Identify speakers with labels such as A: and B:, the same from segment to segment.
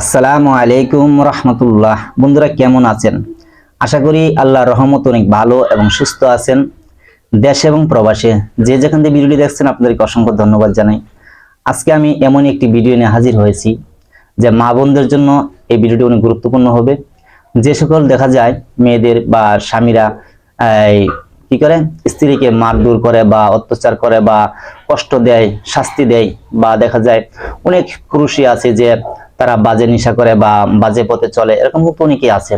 A: আসসালামু আলাইকুম রহমতুল্লাহ। বন্ধুরা কেমন আছেন? আশা করি আল্লাহর রহমত অনেক ভালো এবং সুস্থ আছেন দেশ এবং প্রবাসে। যে যেখান থেকে ভিডিওটি দেখছেন, আপনাদেরকে অসংখ্য ধন্যবাদ জানাই। আজকে আমি এমন একটি ভিডিও নিয়ে হাজির হয়েছি যে মা বোনদের জন্য এই ভিডিওটি অনেক গুরুত্বপূর্ণ হবে। যে সকল দেখা যায়, মেয়েদের বা স্বামীরা কি করে? স্ত্রীকে মারধর করে বা অত্যাচার করে বা কষ্ট দেয়, শাস্তি দেয় বা দেখা যায় অনেক পুরুষই আছে যে তারা বাজে নেশা করে বা বাজে পথে চলে, এরকম অনেকেই আছে।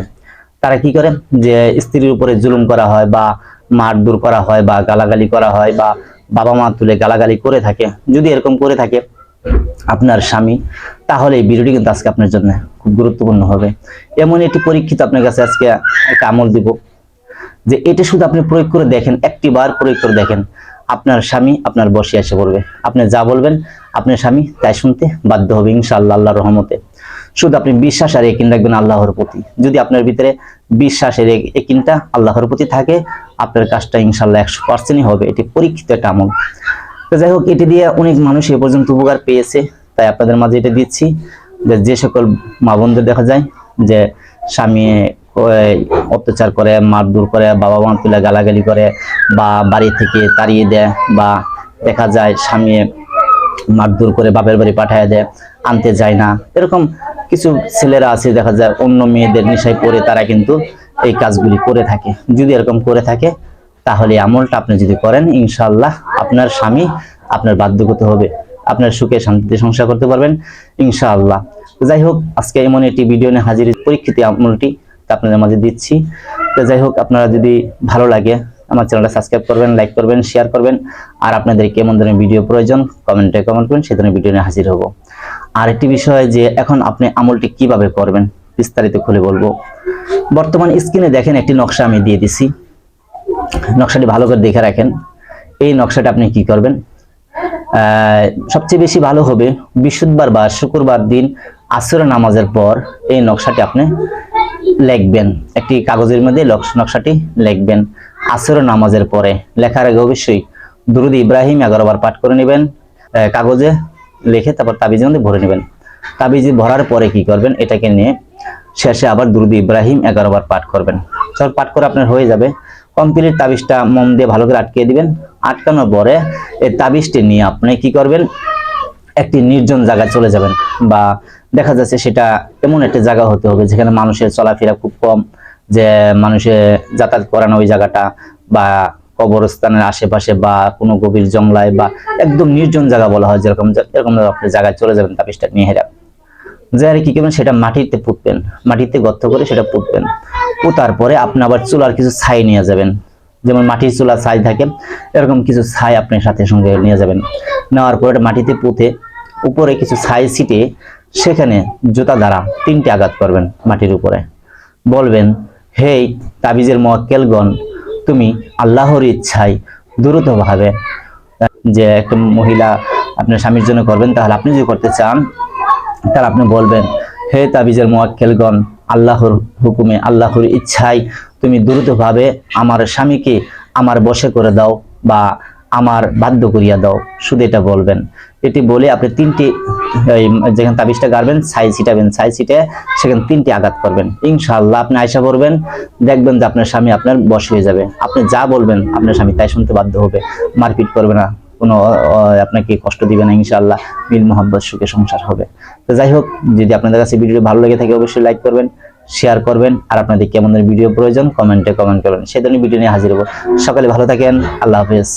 A: তারা কি করে? যে স্ত্রীর উপরে জুলুম করা হয় বা মারধর করা হয় বা গালাগালি করা হয় বা বাবা মা তুলে গালাগালি করে থাকে। যদি এরকম করে থাকে আপনার স্বামী, তাহলে এই ভিডিওটি কিন্তু আজকে আপনার জন্য খুব গুরুত্বপূর্ণ হবে। এমন একটি পরীক্ষিত আপনার কাছে আজকে একটা আমল দিব। যে এটা শুধু আপনি প্রয়োগ করে দেখেন একটি বার প্রয়োগ করে দেখেন। আপনার স্বামী আপনার বসে এসে পড়বে আপনি যা বলবেন, আপনার স্বামী তাই শুনতে বাধ্য হবে ইনশাআল্লাহ আল্লাহর রহমতে। শুধু আপনি বিশ্বাস আর একিন রাখবেন আল্লাহর প্রতি। যদি আপনার ভিতরে বিশ্বাসের একিনটা আল্লাহর প্রতি থাকে, আপনার কাজটা ইনশাল্লাহ একশো পার্সেন্টই হবে। এটি পরীক্ষিত একটা আমল। তো যাই হোক, এটি দিয়ে অনেক মানুষ এ পর্যন্ত উপকার পেয়েছে। তাই আপনাদের মাঝে এটা দিচ্ছি যে সকল মা বোনদের দেখা যায় যে, স্বামী অত্যাচার করে, মারধর করে বাবা মা তুলে গালাগালি করে বা বাড়ি থেকে তাড়িয়ে দেয় বা দেখা যায় স্বামী মারধর করে বাপের বাড়ি পাঠায় দেয়, আনতে যায় না। এরকম কিছু ছেলেরা আছে, দেখা যায় অন্য মেয়েদের নেশায় পড়ে তারা কিন্তু এই কাজগুলি করে থাকে। যদি এরকম করে থাকে, তাহলে আমলটা আপনি যদি করেন ইনশাল্লাহ আপনার স্বামী আপনার বাধ্য করতে হবে। আপনার সুখে শান্তিতে সংসার করতে পারবেন, ইনশাআল্লাহ। যাই হোক, আজকে এমন একটি ভিডিও নিয়ে হাজির পরীক্ষিত আমলটি আপনাদের মাঝে দিচ্ছি। তো যাই হোক, আপনারা যদি ভালো লাগে আমার চ্যানেলটা সাবস্ক্রাইব করবেন লাইক করবেন শেয়ার করবেন, আর আপনাদের কেমন ধরনের ভিডিও প্রয়োজন কমেন্টে কমেন্ট করবেন, সেই ধরনের ভিডিও নিয়ে হাজির হব। আর একটি বিষয় যে এখন আপনি আমলটি কীভাবে করবেন, বিস্তারিত খুলে বলব। বর্তমান স্ক্রিনে দেখেন একটি নকশা আমি দিয়ে দিছি। নকশাটি ভালো করে দেখে রাখেন। এই নকশাটা আপনি কি করবেন? সবচেয়ে বেশি ভালো হবে বৃহস্পতিবার বা শুক্রবার দিন আসর নামাজের পর এই নকশাটি আপনি লিখবেন। একটি কাগজের মধ্যে নকশাটি লিখবেন। আসর নামাজের পরে লেখার আগে অবশ্যই দুরুদ ইব্রাহিম এগারো বার পাঠ করে নেবেন কাগজে লিখে তারপর তাবিজের মধ্যে ভরে নেবেন। তাবিজ ভরার পরে কি করবেন? এটাকে নিয়ে শেষে আবার দুরুদ ইব্রাহিম এগারো বার পাঠ করবেন। সব পাঠ করে আপনার হয়ে যাবে। কমপ্লিট তাবিজটা মোম দিয়ে ভালো করে আটকে দিবেন। আটকানোর পরে এই তাবিজটি নিয়ে আপনি কি করবেন? একটি নির্জন জায়গায় চলে যাবেন বা দেখা যাচ্ছে সেটা এমন একটা জায়গা হতে হবে যেখানে মানুষের চলাফেরা খুব কম, যে মানুষে যাতায়াত করানো ওই জায়গাটা বা কবরস্থানের আশেপাশে বা কোনো গভীর জংলায় বা একদম নির্জন জায়গা বলা হয়, যেরকম এরকম জায়গায় চলে যাবেন তাবিজটা নিয়ে হেরা যে আর কি করবেন? সেটা মাটিতে পুঁতবেন। মাটিতে গর্ত করে সেটা পুঁতবেন। পুঁতার পরে আপনি আবার চুলার কিছু ছাই নিয়ে যাবেন। যেমন মাটির চুলা ছাই থাকে, এরকম কিছু ছাই আপনি সাথে সঙ্গে নিয়ে যাবেন। নেওয়ার পরে মাটিতে পুঁতে উপরে কিছু ছাই ছিটে সেখানে জুতা দ্বারা তিনটে আঘাত করবেন মাটির উপরে। বলবেন হে তাবিজের মোয়াক্কেলগণ, তুমি আল্লাহর ইচ্ছায় দ্রুতভাবে, যে একটা মহিলা আপনার স্বামীর জন্য করবেন, তাহলে আপনি যদি করতে চান, তাহলে আপনি বলবেন, হে তাবিজের মোয়াক্কেলগণ, আল্লাহর হুকুমে, আল্লাহর ইচ্ছায় তুমি দ্রুতভাবে আমার স্বামীকে আমার বশে করে দাও বা আমার বাধ্য করিয়া দাও, শুধু এটা বলবেন। এটি বলে আপনি তিনটি যেখানে তাবিজটা গাড়বেন, ছাই ছিটাবেন, ছাই ছিটে সেখানে তিনটি আঘাত করবেন। ইনশাআল্লাহ আপনি আয়সা করবেন দেখবেন যে আপনার স্বামী আপনার বশ হয়ে যাবে। আপনি যা বলবেন, আপনার স্বামী তাই শুনতে বাধ্য হবে, মারপিট করবে না, কোনো আপনাকে কষ্ট দিবে না, ইনশাআল্লাহ মিল মোহাম্মদ সুখে সংসার হবে। তো যাই হোক, যদি আপনাদের কাছে ভিডিও ভালো লেগে থাকে, অবশ্যই লাইক করবেন, শেয়ার করবেন, আর আপনাদের কেমন ভিডিও প্রয়োজন, কমেন্টে কমেন্ট করবেন। সে ধরনের ভিডিও নিয়ে হাজির হব। সকালে ভালো থাকেন, আল্লাহ হাফেজ।